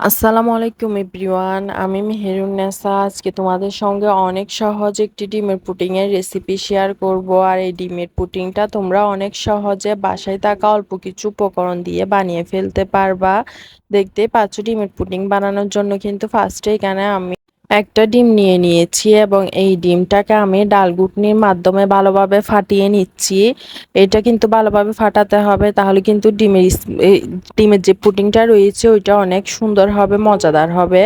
আসসালামু আলাইকুম এভরিওয়ান, আমি মেহেরুন্নেসা আজকে তোমাদের সঙ্গে অনেক সহজ একটি ডিমের পুটিংয়ের রেসিপি শেয়ার করব। আর এই ডিমের পুটিংটা তোমরা অনেক সহজে বাসায় থাকা অল্প কিছু উপকরণ দিয়ে বানিয়ে ফেলতে পারবা। দেখতে পাচ্ছ, ডিমের পুটিং বানানোর জন্য কিন্তু ফার্স্টে এখানে আমি একটা ডিম নিয়ে নিয়েছি এবং এই ডিমটাকে আমি ডাল গুটনির মাধ্যমে ভালোভাবে ফাটিয়ে নিচ্ছি। এটা কিন্তু ভালোভাবে ফাটাতে হবে, তাহলে কিন্তু ডিমের ডিমের যে পুডিংটা রয়েছে ওইটা অনেক সুন্দর হবে, মজাদার হবে।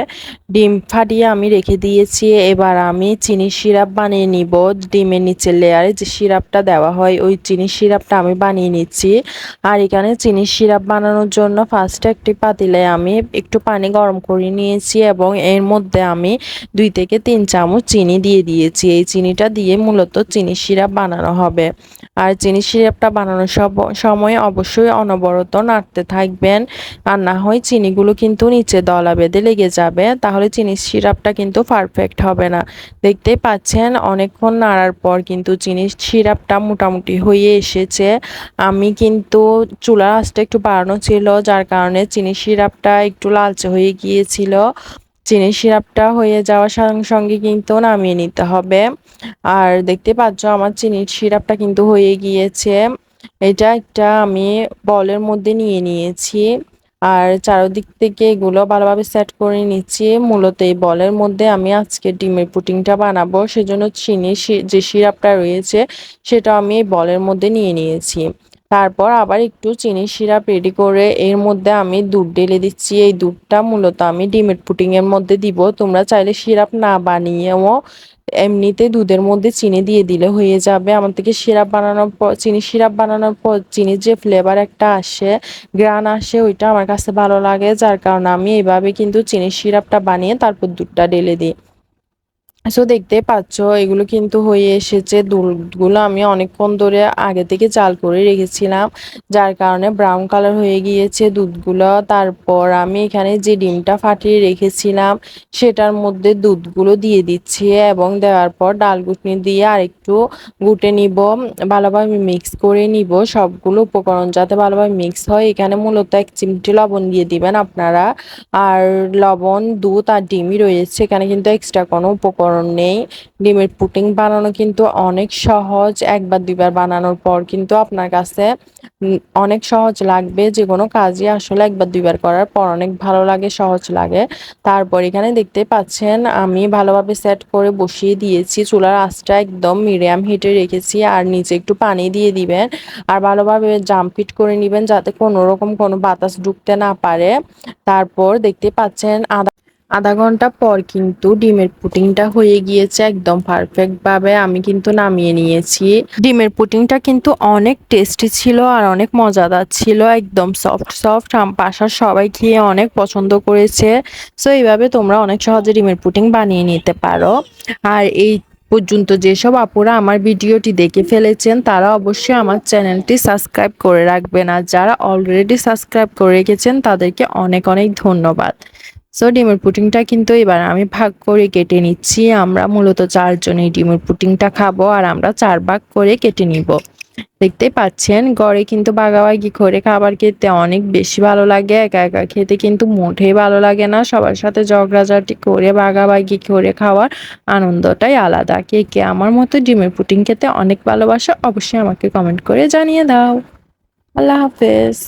ডিম ফাটিয়ে আমি রেখে দিয়েছি, এবার আমি চিনি সিরাপ বানিয়ে নিব। ডিমের নিচের লেয়ারে যে সিরাপটা দেওয়া হয়, ওই চিনি সিরাপটা আমি বানিয়ে নিচ্ছি। আর এখানে চিনি সিরাপ বানানোর জন্য ফার্স্টে একটি পাতিলে আমি একটু পানি গরম করে নিয়েছি এবং এর মধ্যে আমি দুই থেকে তিন চামচ চিনি দিয়ে দিয়েছি। এই চিনিটা দিয়ে মূলত চিনি সিরাপ বানানো হবে। আর চিনি সিরাপটা বানানোর সব সময় অবশ্যই অনবরত নাড়তে থাকবেন। আর না হয় চিনিগুলো কিন্তু নিচে দলা বেঁধে লেগে যাবে, তাহলে চিনি সিরাপটা কিন্তু পারফেক্ট হবে না। দেখতেই পাচ্ছেন, অনেকক্ষণ নাড়ার পর কিন্তু চিনি সিরাপটা মোটামুটি হয়ে এসেছে। আমি কিন্তু চুলার আঁচটা একটু বাড়ানো ছিল, যার কারণে চিনি সিরাপটা একটু লালচে হয়ে গিয়েছিল। চিনি সিরাপটা হয়ে যাওয়ার সঙ্গে সঙ্গে কিন্তু নামিয়ে নিতে হবে। আর দেখতে পাচ্ছ আমার চিনির সিরাপটা কিন্তু হয়ে গিয়েছে। এটা একটা আমি বলের মধ্যে নিয়ে নিয়েছি। আর চারদিক থেকে এগুলো ভালোভাবে সেট করে নিচ্ছি। মূলত এই বলের মধ্যে আমি আজকে ডিমের পুটিংটা বানাবো। সেজন্য চিনি যে সিরাপটা রয়েছে সেটা আমি এই বলের মধ্যে নিয়ে নিয়েছি। তারপর আবার একটু চিনি সিরাপ রেডি করে এর মধ্যে আমি দুধ ঢেলে দিচ্ছি। এই দুধটা মূলত আমি ডিমের পুটিংয়ের মধ্যে দিব। তোমরা চাইলে সিরাপ না বানিয়েও এমনিতে দুধের মধ্যে চিনি দিয়ে দিলে হয়ে যাবে। আমার থেকে সিরাপ বানানোর পর চিনি সিরাপ বানানোর পর চিনির যে ফ্লেভার একটা আসে গ্রান আসে, ওইটা আমার কাছে ভালো লাগে। যার কারণে আমি এইভাবে কিন্তু চিনির সিরাপটা বানিয়ে তারপর দুধটা ঢেলে দিই। সো দেখতে পাচ্ছ, এগুলো কিন্তু হয়ে এসেছে। দুধগুলো আমি অনেকক্ষণ ধরে আগে থেকে চাল করে রেখেছিলাম, যার কারণে ব্রাউন কালার হয়ে গিয়েছে দুধগুলো। তারপর আমি এখানে যে ডিমটা ফাটিয়ে রেখেছিলাম, সেটার মধ্যে দুধগুলো দিয়ে দিচ্ছি এবং দেওয়ার পর ডাল গুটনি দিয়ে আরেকটু গুটে নিব, ভালোভাবে মিক্স করে নিব। সবগুলো উপকরণ যাতে ভালোভাবে মিক্স হয়, এখানে মূলত এক চিমটি লবণ দিয়ে দিবেন আপনারা। আর লবণ, দুধ আর ডিমই রয়েছে, এখানে কিন্তু এক্সট্রা কোনো উপকরণ উপকরণ নেই। ডিমের পুটিং বানানো কিন্তু অনেক সহজ। একবার, দুইবার বানানোর পর কিন্তু আপনার কাছে অনেক সহজ লাগবে। যে কোনো কাজই আসলে একবার, দুইবার করার পর অনেক ভালো লাগে, সহজ লাগে। তারপর এখানে দেখতে পাচ্ছেন, আমি ভালোভাবে সেট করে বসিয়ে দিয়েছি। চুলার আঁচটা একদম মিডিয়াম হিটে রেখেছি আর নিচে একটু পানি দিয়ে দিবেন। আর ভালোভাবে জাম ফিট করে নেবেন যাতে কোনো রকম কোনো বাতাস ঢুকতে না পারে। তারপর দেখতে পাচ্ছেন, আদা আধা ঘণ্টা পর কিন্তু ডিমের পুটিংটা হয়ে গিয়েছে একদম পারফেক্টভাবে আমি কিন্তু নামিয়ে নিয়েছি। ডিমের পুটিংটা কিন্তু অনেক টেস্টি ছিল আর অনেক মজাদার ছিল, একদম সফট সফট বাসার সবাই খেয়ে অনেক পছন্দ করেছে। সো এইভাবে তোমরা অনেক সহজে ডিমের পুটিং বানিয়ে নিতে পারো। আর এই পর্যন্ত যেসব আপুরা আমার ভিডিওটি দেখে ফেলেছেন, তারা অবশ্যই আমার চ্যানেলটি সাবস্ক্রাইব করে রাখবেন। আর যারা অলরেডি সাবস্ক্রাইব করে রেখেছেন, তাদেরকে অনেক অনেক ধন্যবাদ। সো ডিমের পুটিংটা কিন্তু এবার আমি ভাগ করে কেটে নিচ্ছি। আমরা মূলত চারজন এই ডিমের পুটিংটা খাব আর আমরা চার ভাগ করে কেটে নিব। দেখতে পাচ্ছেন, গড়ে কিন্তু বাগাবাগি করে খাবার খেতে অনেক বেশি ভালো লাগে। একা একা খেতে কিন্তু মোটেই ভালো লাগে না। সবার সাথে ঝগড়াঝাটি করে, বাগাবাগি করে খাওয়ার আনন্দটাই আলাদা। কে কে আমার মতো ডিমের পুটিং খেতে অনেক ভালোবাসা, অবশ্যই আমাকে কমেন্ট করে জানিয়ে দাও। আল্লাহ হাফেজ।